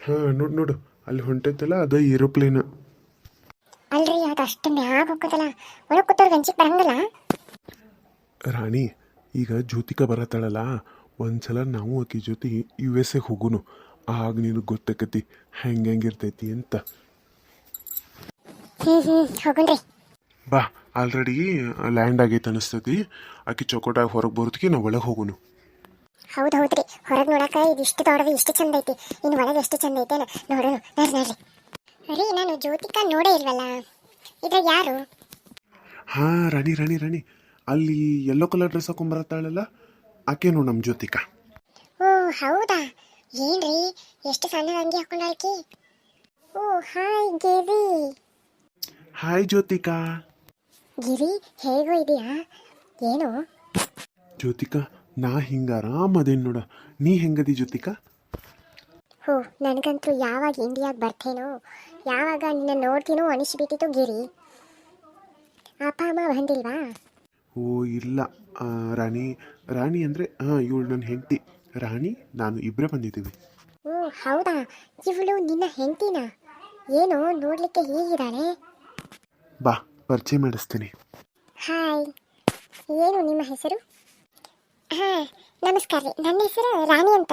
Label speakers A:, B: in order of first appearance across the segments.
A: ಹಾಂ ನೋಡು ನೋಡು. ಅಲ್ಲಿ ಹೊಂಟೈತಲ್ಲ ಅದು ಏರೋಪ್ಲೇನ್.
B: ಅಲ್ರಿ ಅದು ಅಷ್ಟು ಮ್ಯಾಗ ಹೋಗೋದಲ್ಲ ಒಳಗೆ ಕೂತವ್ರಿಗೆ ಹಂಚಿಕ್ ಬರಂಗಿಲ್ಲ?
A: ರಾಣಿ ಈಗ ಜ್ಯೋತಿಕ ಬರತ್ತಾಳಲ್ಲ? ಒಂದ್ಸಲ ನಾವು ಆಕಿ ಜೊತೆ ಯು ಎಸ್ ಎ ಹೋಗುನು. ಆಗ ನೀನು ಗೊತ್ತಾಕತಿ ಹೆಂಗೆ ಹೆಂಗಿರ್ತೈತಿ ಅಂತ.
B: ಹ್ಞೂ ಹ್ಞೂ ಹೋಗುಣ್ರಿ
A: ಬಾ ಆಲ್ರೆಡಿ ಲ್ಯಾಂಡ್ ಆಗೈತೆ ಅನಿಸ್ತೈತಿ. ಆಕಿ ಚೌಕಟಾಗಿ ಹೊರಗೆ ಬರೋದಕ್ಕೆ ನಾವು ಒಳಗೆ ಹೋಗುನು.
B: ಹೌದು ಹೌದ್ರಿ ಹೊರಗೆ ನೋಡಕ ಇದು ಇಷ್ಟು ದೊಡ್ಡದು ಇಷ್ಟು ಚಂದ ಐತಿ. ಇನ್ನು ಒಳಗೆ ಎಷ್ಟು ಚಂದ ಐತೆ ನೋಡೋಣ ನೋಡ್ರಿ ನೋಡ್ರಿ. ರೀ ನಾನು ಜ್ಯೋತಿಕಾ ನೋಡೇ ಇಲ್ವಲ್ಲ? ಇದ್ರ ಯಾರು?
A: ಹಾ ರಾಣಿ ರಾಣಿ ರಾಣಿ. ಅಲ್ಲಿ ಯೆಲ್ಲೋ ಕಲರ್ ಡ್ರೆಸ್ ಹಾಕೊಂಡ್ಬರತ್ತಾಳಲ್ಲ ಆಕೇನು ನಮ್ಮ ಜ್ಯೋತಿಕಾ.
B: ಓ ಹೌದಾ? ಏನ್ರಿ? ಎಷ್ಟು ಸಣ್ಣ ಅಂಗಿ ಹಾಕೊಂಡಾಳ್ಕಿ? ಓ ಹಾಯ್ ಗಿರಿ.
A: ಹಾಯ್ ಜ್ಯೋತಿಕಾ.
B: ಗಿರಿ ಹೇಗೋ ಇದೆಯಾ? ಏನು?
A: ಜ್ಯೋತಿಕಾ ನಾ ಹಿಂಗೆ ಆರಾಮದೇನು ನೋಡ. ನೀ ಹೆಂಗದಿ ಜೊತಿಕ
B: ಹೋ ನನಗಂತೂ ಯಾವಾಗ ಇಂಡಿಯಾಗ ಬರ್ತೇನೋ ಯಾವಾಗ ನಿನ್ನ ನೋಡ್ತೀನೋ ಅನಿಸ್ಬಿಟ್ಟಿತ್ತು ಗಿರಿ. ಅಪ್ಪ ಅಮ್ಮ ಬಂದಿಲ್ವಾ?
A: ಓ ಇಲ್ಲ. ಆ, ರಾಣಿ ರಾಣಿ ಅಂದರೆ ಹಾಂ ಇವಳು ನನ್ನ ಹೆಂಡತಿ. ರಾಣಿ ನಾನು ಇಬ್ಬರೇ ಬಂದಿದ್ದೀವಿ.
B: ಓ ಹೌದಾ? ಇವಳು ನಿನ್ನ ಹೆಂಡತಿನ? ಏನು ನೋಡ್ಲಿಕ್ಕೆ ಹೇಗಿದ್ದಾಳೆ?
A: ಬಾ ಪರಿಚಯ ಮಾಡಿಸ್ತೀನಿ.
B: ಹಾಯ್. ಏನು ನಿಮ್ಮ ಹೆಸರು? ಹಾಂ ನಮಸ್ಕಾರ ರೀ. ನನ್ನ ಹೆಸರು ರಾಣಿ ಅಂತ.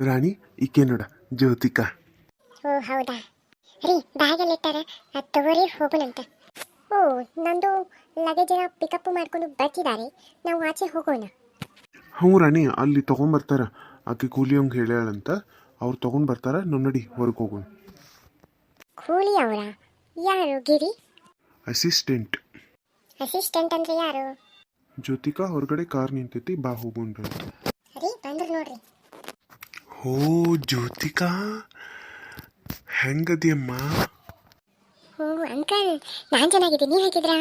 A: ರಾಣಿ ಈಕೆ ನೋಡ ಜ್ಯೋತಿಕಾ.
B: ಓ ಹೌದಾ? ರೀ ಬ್ಯಾಗಲ್ಲಿ ಇಟ್ಟಾರ ಅದು ತಗೋರಿ ಹೋಗೋಣಂತ. ಓ ನಂದು ಲಗೇಜನ್ನ ಪಿಕಪ್ ಮಾಡ್ಕೊಂಡು ಬರ್ತಿದ್ದಾರೆ ನಾವು ಆಚೆ ಹೋಗೋಣ.
A: ಹ್ಞೂ ರಾಣಿ ಅಲ್ಲಿ ತೊಗೊಂಬರ್ತಾರ ಆಕೆ ಕೂಲಿಯಂಗೆ ಹೇಳ್ಯಾಳಂತ. ಅವ್ರು ತೊಗೊಂಡು ಬರ್ತಾರ ನಡಿ ಹೊರಗೆ ಹೋಗೋಣ.
B: ಕೂಲಿ ಅವರ? ಯಾರು ಗಿರಿ?
A: ಅಸಿಸ್ಟೆಂಟ್
B: ಅಸಿಸ್ಟೆಂಟ್ ಅಂದ್ರೆ ಯಾರು?
A: ಜ್ಯೋತಿಕಾ ಹೊರಗಡೆ ಕಾರ್ ನಿಂತೈತಿ ಬಾ ಹೋಗೋಣ
B: ರೀ ಬಂದ್ರು ನೋಡ್ರಿ.
A: ಓ ಜ್ಯೋತಿಕಾ ಹೆಂಗದಿಯಮ್ಮ?
B: ಓ ಅಂಕಲ್ ನಾನು ಚೆನ್ನಾಗಿದ್ದೀನಿ ನೀವು ಹೇಗಿದ್ರಾ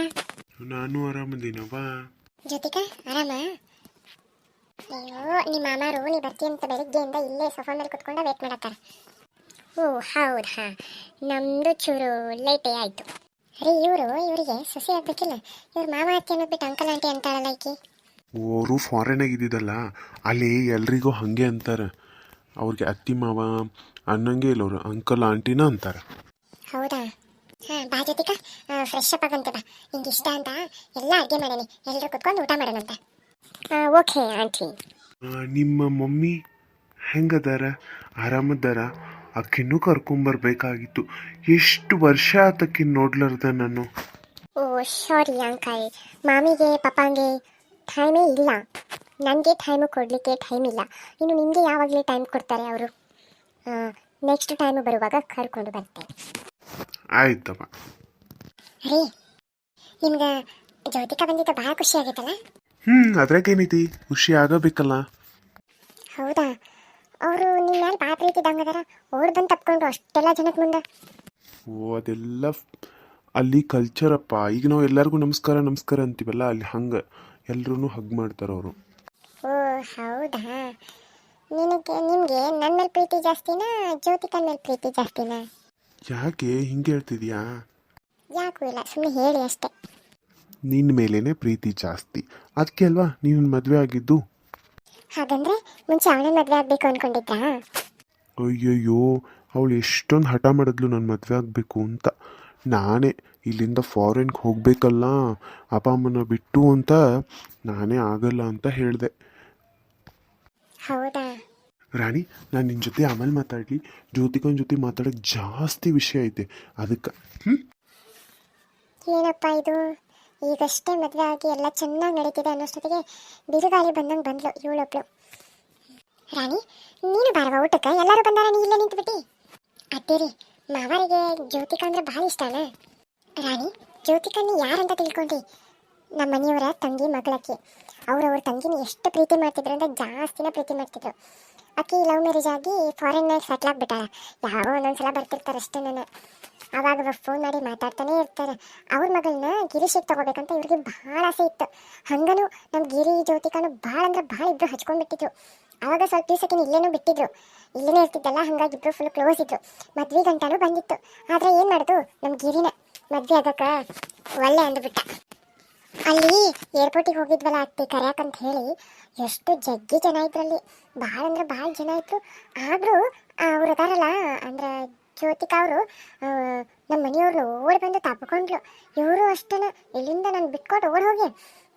A: ನಾನು ಆರಾಮದೀನವ್ವ?
B: ಜ್ಯೋತಿಕಾ ಆರಾಮ? ಅಯ್ಯೋ ನಿಮ್ಮ ಮಾಮಾರು ನೀ ಬರ್ತಿ ಅಂತ ಬೆಳಿಗ್ಗೆಯಿಂದ ಇಲ್ಲೇ ಸೋಫಾ ಮೇಲೆ ಕುತ್ಕೊಂಡು ವೇಟ್ ಮಾಡತ್ತಾರ. ಓ ಹೌದು? ಹಾಂ ನಮ್ಮದು ಚೂರು ಲೇಟೇ ಆಯಿತು. ರೀ ಇವರು ಇವರಿಗೆ ಸೊಸೆ ಆಗ್ಬೇಕಿಲ್ಲ. ಇವ್ರ ಮಾಮ ಅತ್ತೆ ಅನ್ನೋದ್ಬಿಟ್ಟು ಅಂಕಲ್ ಆಂಟಿ ಅಂತಾರಲ್ಲ ಈಕಿ.
A: ಅವರು ಫಾರಿನಾಗ ಇದ್ದಿದ್ದಲ್ಲ ಅಲ್ಲಿ ಎಲ್ರಿಗೂ ಹಾಗೆ ಅಂತಾರೆ. ಅವ್ರಿಗೆ ಅತ್ತಿ ಮಾವ ಅನ್ನಂಗೆ ಇಲ್ಲ ಅವರು ಅಂಕಲ್ ಆಂಟಿನ ಅಂತಾರೆ.
B: ಹೌದಾ? ಹಾಂ ಬಾ ಜೊತೆಗ ಫ್ರೆಶ್ ಅಪ್ ಆಗಂತೆ ಬಾ. ನಿಂಗೆ ಇಷ್ಟ ಅಂತ ಎಲ್ಲ ಅಡುಗೆ ಮಾಡೇನಿ. ಎಲ್ಲರೂ ಕುತ್ಕೊಂಡು ಊಟ ಮಾಡೋಣಂತ. ಓಕೆ ಆಂಟಿ
A: ನಿಮ್ಮ ಮಮ್ಮಿ ಹೆಂಗದಾರ? ಆರಾಮದಾರ ಅಕ್ಕಿನ್ನೂ ಕರ್ಕೊಂಡ್ಬರ್ಬೇಕಾಗಿತ್ತು ಎಷ್ಟು ವರ್ಷ ಆತಕ್ಕಿನ್ ನೋಡ್ಲಾರ್ದ ನಾನು?
B: ಓ ಸಾರಿ ಅಂಕಲ್ ಮಾಮಿಗೆ ಪಪ್ಪಂಗೆ ಟೈಮೇ ಇಲ್ಲ. ನನಗೆ ಟೈಮು ಕೊಡಲಿಕ್ಕೆ ಟೈಮ್ ಇಲ್ಲ. ಇನ್ನು ನಿಮಗೆ ಯಾವಾಗಲೇ ಟೈಮ್ ಕೊಡ್ತಾರೆ ಅವರು. ನೆಕ್ಸ್ಟ್ ಟೈಮ್ ಬರುವಾಗ ಕರ್ಕೊಂಡು ಬರ್ತೇನೆ
A: ಆಯ್ತಮ್ಮ
B: ರೀ ನಿಮ್ಗೆ ಜ್ಯೋತಿಕಾ ಬಂದಿದ್ದು ಭಾಳ ಖುಷಿ ಆಗೈತಲ್ಲ?
A: ಹ್ಞೂ ಅದ್ರಾಗೇನೈತಿ ಖುಷಿ ಆಗಬೇಕಲ್ಲ.
B: ಹೌದಾ? ಇದ್ದಂಗದಾರ ಓಡ್ ಬಂದು ತಪ್ಕೊಂಡ್ರು ಅಷ್ಟೆಲ್ಲ ಜನಕ್ಕೆ ಮುಂದೆ.
A: ಓ ಅದೆಲ್ಲ ಅಲ್ಲಿ ಅಲ್ಲಿ ಅಪ್ಪ. ಈಗ ನಾವು ಎಲ್ಲರಿಗೂ ನಮಸ್ಕಾರ ನಮಸ್ಕಾರ ಅಂತೀವಲ್ಲ ಅಲ್ಲಿ ಹಂಗೆ ಎಲ್ಲರೂ ಹಗ್ ಮಾಡ್ತಾರೆ ಅವರು.
B: ಓ ಹೌದಾ? ನಿನಗೆ ನಿಮಗೆ ನನ್ನ ಮೇಲೆ ಪ್ರೀತಿ ಜಾಸ್ತಿನಾ ಜ್ಯೋತಿಕಾ ಮೇಲೆ ಪ್ರೀತಿ ಜಾಸ್ತಿನಾ?
A: ಯಾಕೆ? ಹಿಂಗೆ ಹೇಳ್ತಿದ್ಯಾ?
B: ಯಾಕೂ ಇಲ್ಲ ಸುಮ್ಮನೆ ಹೇಳಿ ಅಷ್ಟೇ.
A: ನಿನ್ನ ಮೇಲೇನೆ ಪ್ರೀತಿ ಜಾಸ್ತಿ. ಅದಕ್ಕೆ ಅಲ್ವಾ ನೀನು ಮದುವೆ ಆಗಿದ್ದು?
B: ಹಾಗಂದ್ರೆ ಮುಂಚೆ ಅವನೇ ಮದುವೆ ಆಗಬೇಕು ಅನ್ಕೊಂಡಿದ್ರಾ?
A: ಅಯ್ಯಯ್ಯೋ ಅವಳು ಎಷ್ಟೊಂದು ಹಠ ಮಾಡಿದ್ಲು ನಾನು ಮದುವೆ ಆಗಬೇಕು ಅಂತ. ನಾನೇ ಇಲ್ಲಿಂದ ಫಾರಿನ್ಗೆ ಹೋಗಬೇಕಲ್ಲ ಅಪ್ಪ ಅಮ್ಮನ ಬಿಟ್ಟು ಅಂತ ನಾನೇ ಆಗಲ್ಲ ಅಂತ ಹೇಳಿದೆ.
B: ಹೌದಾ?
A: ರಾಣಿ ನಾನು ನಿನ್ನ ಜೊತೆ ಆಮೇಲೆ ಮಾತಾಡಲಿ. ಜ್ಯೋತಿಕನ ಜೊತೆ ಮಾತಾಡೋಕ್ಕೆ ಜಾಸ್ತಿ ವಿಷಯ ಐತೆ. ಅದಕ್ಕೆ ಹ್ಞೂ
B: ಏನಪ್ಪ ಇದು? ಈಗಷ್ಟೇ ಮದುವೆ ಆಗಿ ಎಲ್ಲ ಚೆನ್ನಾಗಿ ನಡೀತಿದೆ ಅನ್ನೋಷ್ಟೊತ್ತಿಗೆ ಬಿರುಗಾಳಿ ಬಂದಂಗೆ ಬಂದ್ಲು ಇವಳೊಬ್ಳು. ರಾಣಿ, ನೀನು ಬಾರವ ಊಟಕ್ಕೆ? ಎಲ್ಲರೂ ಬಂದಾರ, ನೀ ಇಲ್ಲೇ ನಿಂತ್ಬಿಟ್ಟಿ. ಅತ್ತೇರಿ, ಮಾವರಿಗೆ ಜ್ಯೋತಿಕಾ ಅಂದ್ರೆ ಭಾಳ ಇಷ್ಟನಾ ರಾಣಿ ಜ್ಯೋತಿಕಾ ನೀ ಯಾರಂತ ತಿಳ್ಕೊಂಡ್ರಿ? ನಮ್ಮ ಮನೆಯವರ ತಂಗಿ ಮಗಳಕ್ಕೆ ಅವ್ರವ್ರ ತಂಗಿನ ಎಷ್ಟು ಪ್ರೀತಿ ಮಾಡ್ತಿದ್ರು ಅಂದ್ರೆ ಜಾಸ್ತಿನ ಪ್ರೀತಿ ಮಾಡ್ತಿದ್ರು. ಅಕ್ಕಿ ಲವ್ ಮ್ಯಾರೇಜ್ ಆಗಿ ಫಾರಿನ್ನಾಗ ಸೆಟ್ಲ್ ಆಗ್ಬಿಟ್ಟಾಳ. ಯಾರೋ ಒಂದೊಂದ್ಸಲ ಬರ್ತಿರ್ತಾರೆ ಅಷ್ಟೇ ನಾನು ಅವಾಗ ಫೋನ್ ಮಾಡಿ ಮಾತಾಡ್ತಾನೆ ಇರ್ತಾರೆ. ಅವ್ರ ಮಗಳನ್ನ ಗಿರೀಶಿಗೆ ತಗೋಬೇಕಂತ ಇವ್ರಿಗೆ ಭಾಳ ಆಸೆ ಇತ್ತು. ಹಂಗನು ನಮ್ಮ ಗಿರಿ ಜ್ಯೋತಿಕಾನು ಭಾಳ ಅಂದ್ರೆ ಭಾಳ ಇಬ್ರು ಹಚ್ಕೊಂಡ್ಬಿಟ್ಟಿದ್ರು. ಅವಾಗ ಸ್ವಲ್ಪ ದಿವಸಕ್ಕೆ ಇಲ್ಲೇನೂ ಬಿಟ್ಟಿದ್ರು. ಇಲ್ಲೇನೇ ಇರ್ತಿದ್ದಲ್ಲ ಹಂಗಾಗಿ ಇಬ್ರು ಫುಲ್ ಕ್ಲೋಸ್ ಇದ್ರು. ಮದ್ವೆ ಗಂಟನೂ ಬಂದಿತ್ತು. ಆದ್ರೆ ಏನು ಮಾಡೋದು? ನಮ್ಮ ಗಿರಿನ ಮದ್ವೆ ಆಗಕ್ಕೆ ಒಳ್ಳೆ ಅಂದ್ಬಿಟ್ಟ. ಅಲ್ಲಿ ಏರ್ಪೋರ್ಟಿಗೆ ಹೋಗಿದ್ವಲ್ಲ ಅತ್ತಿ ಕರ್ಯಾಕಂತ ಹೇಳಿ, ಎಷ್ಟು ಜಗ್ಗಿ ಜನ ಇದ್ರಲ್ಲಿ. ಭಾಳ ಅಂದ್ರೆ ಭಾಳ ಜನ ಇದ್ರು. ಆದರೂ ಅವ್ರು ಅದಾರಲ್ಲ, ಅಂದ್ರೆ ಜ್ಯೋತಿಕಾ ಅವರು ನಮ್ಮ ಮನೆಯವ್ರನ್ನ ಓಡಿ ಬಂದು ತಪ್ಕೊಂಡ್ರು ಇವರು ಅಷ್ಟೇನ, ಇಲ್ಲಿಂದ ನಾನು ಬಿಟ್ಕೊಟ್ಟು ಓಡಿ ಹೋಗಿ.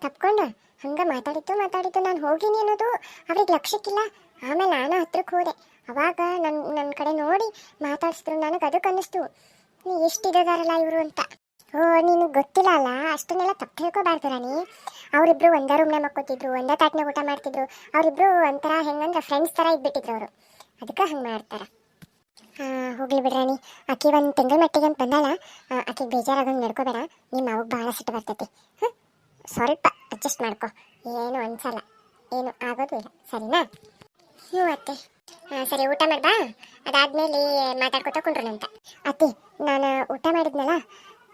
B: ತಪ್ಕೊಂಡು. ಹಂಗೆ ಮಾತಾಡಿದ್ದು ಮಾತಾಡಿದ್ದು ನಾನು ಹೋಗಿನಿ ಅನ್ನೋದು ಅವ್ರಿಗೆ ಲಕ್ಷ್ಯಕ್ಕಿಲ್ಲ. ಆಮೇಲೆ ನಾನು ಹತ್ರಕ್ಕೆ ಹೋದೆ. ಅವಾಗ ನನ್ನ ನನ್ನ ಕಡೆ ನೋಡಿ ಮಾತಾಡಿಸಿದ್ರು ನನಗೆ ಅದಕ್ಕೆ ಅನ್ನಿಸ್ತು. ನೀ ಎಷ್ಟು ಇದಾರಲ್ಲ ಇವರು ಅಂತ. ಓ ನೀನು ಗೊತ್ತಿಲ್ಲ ಅಲ್ಲ? ಅಷ್ಟನ್ನೆಲ್ಲ ತಪ್ಪು ಹೇಳ್ಕೋಬಾರ್ದು ರಾಣಿ. ಅವರಿಬ್ರು ಒಂದೇ ರೂಮ್ನ ಮಕ್ಕೋತಿದ್ರು, ಒಂದೇ ತಾಟ್ನಾಗ ಊಟ ಮಾಡ್ತಿದ್ರು. ಅವರಿಬ್ರು ಒಂಥರ ಹೆಂಗಂದ್ರೆ ಫ್ರೆಂಡ್ಸ್ ಥರ ಇದ್ಬಿಟ್ಟಿದ್ರು ಅವರು. ಅದಕ್ಕೆ ಹಂಗೆ ಮಾಡ್ತಾರೆ. ಹೋಗ್ಲಿ ಬಿಡ್ರಾಣಿ ಆಕೆ ಒಂದು ತಿಂಗಳ ಮಟ್ಟಿಗೆ ಅಂತ ಬಂದಾಳ. ಆಕೆಗೆ ಬೇಜಾರಾಗಂಗೆ ನಡ್ಕೋಬೇಡ. ನಿಮ್ಮ ಅವಾಗ ಭಾಳ ಸಿಟ್ಟು ಬರ್ತೈತಿ. ಹಾಂ ಸ್ವಲ್ಪ. ಅಡ್ಜಸ್ಟ್ ಮಾಡ್ಕೊ. ಏನು ಅನ್ಸಲ್ಲ. ಏನು ಆಗೋದು ಇಲ್ಲ. ಸರಿನಾ? ಹ್ಞೂ ಅತ್ತೆ. ಹಾಂ ಸರಿ, ಊಟ ಮಾಡ್ಬಾ? ಅದಾದ್ಮೇಲೆ ಮಾತಾಡ್ಕೊತ ಕುಂಡ್ರನಂತ ಅತ್ತೆ, ನಾನು ಊಟ ಮಾಡಿದ್ನಲ್ಲ?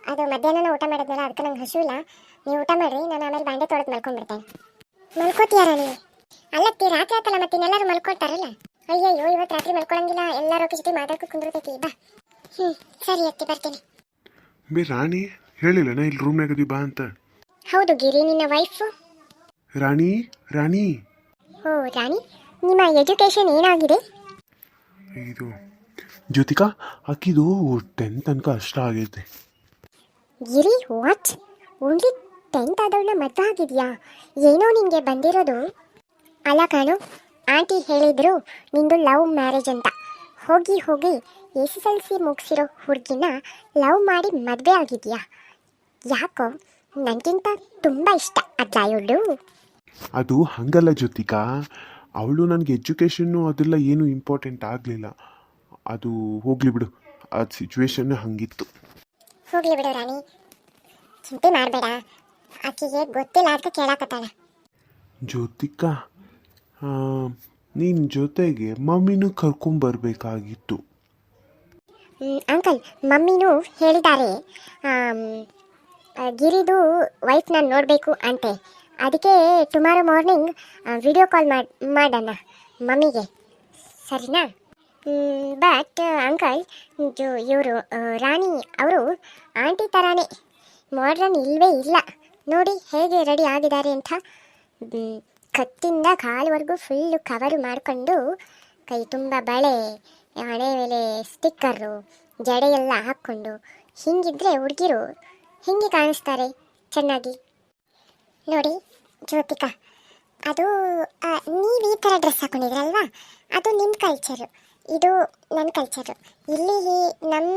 B: ಅದು ಮಧ್ಯಾಹ್ನ ಊಟ ಮಾಡಿದ್ನಲ್ಲ, ಅದಕ್ಕೆ ನಂಗೆ ಹಸು ಇಲ್ಲ. ನೀವು ಊಟ ಮಾಡ್ರಿ, ನಾನು ಆಮೇಲೆ ಬಾಂಡೆ ತೊಳೆದು ಮಲ್ಕೊಂಡ್ಬಿಡ್ತೇನೆ ಮಲ್ಕೋತೀಯಾರ ನೀವು ಅಲ್ಲತ್ತಿ, ರಾತ್ರಿ ಆತಲ್ಲ ಮತ್ತೆ ಇನ್ನೆಲ್ಲರೂ ಮಲ್ಕೊಳ್ತಾರಲ್ಲ? ಅಯ್ಯಯ್ಯೋ, ಇವತ್ತು ರಾತ್ರಿ ಮಲ್ಕೊಳಂಗಿಲ್ಲ. ಎಲ್ಲರೂ ಜೊತೆ ಮಾತಾಡ್ಕೊಂಡು ಕುಂದಿರ್ತೈತಿ, ಬಾ. ಹ್ಞೂ ಸರಿ ಅತ್ತಿ, ಬರ್ತೀನಿ.
A: ಬಿ ರಾಣಿ ಹೇಳಿಲ್ಲ ನಾ ಇಲ್ಲಿ ರೂಮ್ನಾಗ ಅದೀವಿ ಬಾ ಅಂತ?
B: ಹೌದು ಗಿರಿ ನಿನ್ನ ವೈಫ್
A: ರಾಣಿ ರಾಣಿ.
B: ಓ ರಾಣಿ ನಿಮ್ಮ ಎಜುಕೇಶನ್ ಏನಾಗಿದೆ?
A: ಇದು ಜ್ಯೋತಿಕಾ ಆಕಿದು ಟೆಂತ್ ತನಕ ಅಷ್ಟ ಆಗೈತೆ.
B: ಗಿರಿ ವಾಚ್ ಓನ್ಲಿ ಟೆಂತ್ ಆದವಳನ್ನ ಮದುವೆ ಆಗಿದೆಯಾ? ಏನೋ ನಿಮಗೆ ಬಂದಿರೋದು? ಅಲ್ಲ ಕಾಣು ಆಂಟಿ ಹೇಳಿದ್ರು ನಿಂದು ಲವ್ ಮ್ಯಾರೇಜ್ ಅಂತ. ಹೋಗಿ ಹೋಗಿ ಎಸ್ ಎಸ್ ಎಲ್ ಸಿ ಮುಗಿಸಿರೋ ಹುಡುಗಿನ ಲವ್ ಮಾಡಿ ಮದುವೆ ಆಗಿದೆಯಾ? ಯಾಕೋ? ನನಗಿಂತ ತುಂಬ ಇಷ್ಟ ಇವಳು
A: ಅದು ಹಂಗಲ್ಲ ಜ್ಯೋತಿಕಾ. ಅವಳು ನನಗೆ ಎಜುಕೇಷನ್ನು ಅದೆಲ್ಲ ಏನು ಇಂಪಾರ್ಟೆಂಟ್ ಆಗಲಿಲ್ಲ. ಅದು ಹೋಗ್ಲಿ ಬಿಡು ಅದು ಸಿಚುವೇಶನ್ ಹಂಗಿತ್ತು.
B: ಹೋಗ್ಲಿ ಬಿಡು ರಾಣಿ. ಚಿಂತೆ ಮಾಡಬೇಡ ಆಕೆಗೆ ಗೊತ್ತಿಲ್ಲ ಅಂತ ಕೇಳಾಕತ್ತಾಳ.
A: ಜ್ಯೋತಿಕಾ ನಿನ್ನ ಜೊತೆಗೆ ಮಮ್ಮಿನೂ ಕರ್ಕೊಂಬರ್ಬೇಕಾಗಿತ್ತು
B: ಅಂಕಲ್ ಮಮ್ಮಿನೂ ಹೇಳಿದ್ದಾರೆ. ಗಿರಿದು ವೈಫ್ ನಾನು ನೋಡಬೇಕು ಅಂತೆ. ಅದಕ್ಕೆ ಟುಮಾರೋ ಮಾರ್ನಿಂಗ್ ವಿಡಿಯೋ ಕಾಲ್ ಮಾಡಿ, ಮಾಡೋಣ, ಮಮ್ಮಿಗೆ. ಸರಿನಾ? ಬಟ್ ಅಂಕಲ್ ಜೋ ಇವರು ರಾಣಿ, ಅವರು ಆಂಟಿ ಥರಾನೇ ಮಾಡ್ರನ್ ಇಲ್ಲವೇ ಇಲ್ಲ. ನೋಡಿ, ಹೇಗೆ ರೆಡಿ ಆಗಿದ್ದಾರೆ ಅಂತ. ಕತ್ತಿಂದ ಕಾಲುವರೆಗೂ ಫುಲ್ಲು ಕವರು ಮಾಡಿಕೊಂಡು ಕೈ ತುಂಬ ಬಳೆ ಹಣೆ ಮೇಲೆ ಸ್ಟಿಕ್ಕರು ಜಡೆಯೆಲ್ಲ ಹಾಕ್ಕೊಂಡು. ಹಿಂಗಿದ್ರೆ ಹುಡುಗಿರು ಹಿಂಗೆ ಕಾಣಿಸ್ತಾರೆ ಚೆನ್ನಾಗಿ. ನೋಡಿ ಜ್ಯೋತಿಕಾ ಅದು ನೀವು ಈ ಥರ ಡ್ರೆಸ್ ಹಾಕೊಂಡಿದ್ರಲ್ವಾ? ಅದು ನಿಮ್ಮ ಕಲ್ಚರು ಇದು ನನ್ನ ಕಲ್ಚರು ಇಲ್ಲಿ ನಮ್ಮ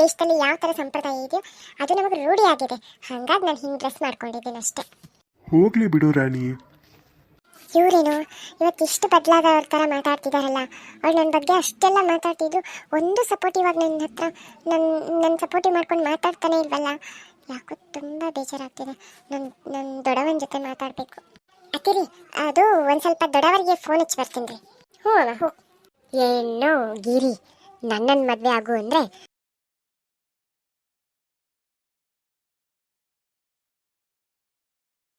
B: ದೇಶದಲ್ಲಿ ಯಾವ ಥರ ಸಂಪ್ರದಾಯ ಇದೆಯೋ ಅದು ನಮಗೆ ರೂಢಿ ಆಗಿದೆ. ಹಾಗಾಗಿ ನಾನು ಹಿಂಗೆ ಡ್ರೆಸ್ ಮಾಡ್ಕೊಂಡಿದ್ದೀನಿ ಅಷ್ಟೇ.
A: ಹೋಗ್ಲಿ ಬಿಡು ರಾಣಿ.
B: ಇವರೇನು ಇವತ್ತು ಇಷ್ಟು ಬದಲಾದವ್ರ ಥರ ಮಾತಾಡ್ತಿದ್ದಾರಲ್ಲ ಅವ್ರು ನನ್ನ ಬಗ್ಗೆ ಅಷ್ಟೆಲ್ಲ ಮಾತಾಡ್ತಿದ್ರು ಒಂದು ಸಪೋರ್ಟಿವ್ ಆಗಿ ನನ್ನ ಹತ್ರ ನನ್ನ ನನ್ನ ಸಪೋರ್ಟಿವ್ ಮಾಡ್ಕೊಂಡು ಮಾತಾಡ್ತಾನೆ ಇಲ್ವಲ್ಲ? ಯಾಕೋ ತುಂಬ ಬೇಜಾರಾಗ್ತಿದೆ. ನನ್ನ ನನ್ನ ದೊಡ್ಡವನ ಜೊತೆ ಮಾತಾಡಬೇಕು. ಅತ್ತಿರಿ ಅದು ಒಂದು ಸ್ವಲ್ಪ ದೊಡ್ಡವರಿಗೆ ಫೋನ್ ಹಚ್ಚಿ ಬರ್ತೀನಿ ರೀ. ಹ್ಞೂ ಹ್ಞೂ ಏನೋ ಗಿರಿ. ನನ್ನನ್ನು ಮದುವೆ ಆಗು ಅಂದರೆ